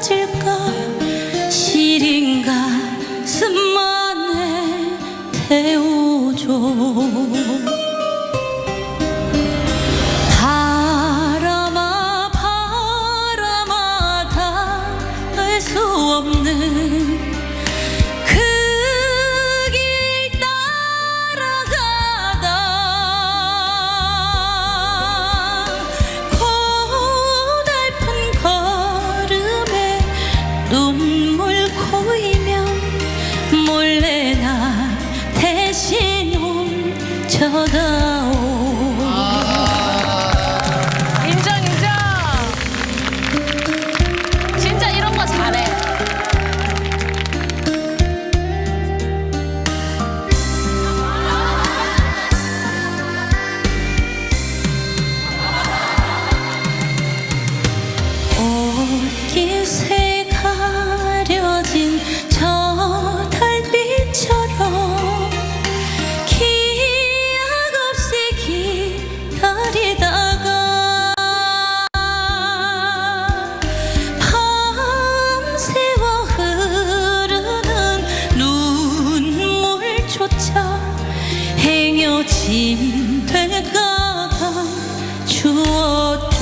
찾을까 시린 가슴만에 태우 고이면 몰래 나 대신 훔쳐다오 행여짐 될까봐 주었죠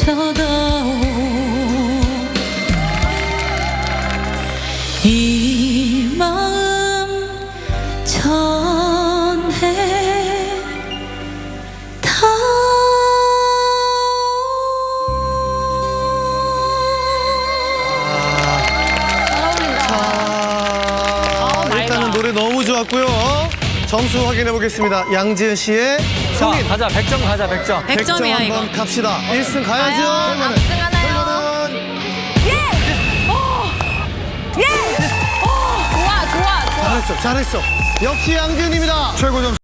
쳐다오 이 마음 전해 아, 노래 너무 좋았고요. 점수 확인해 보겠습니다. 양지은 씨의 자, 가자, 100점 가자, 100점. 100점 한번 갑시다. 1승 가야죠. 가요. 압승하나요? 결과는 좋아 좋아 좋아. 잘했어, 잘했어. 역시 양지은입니다. 최고 점수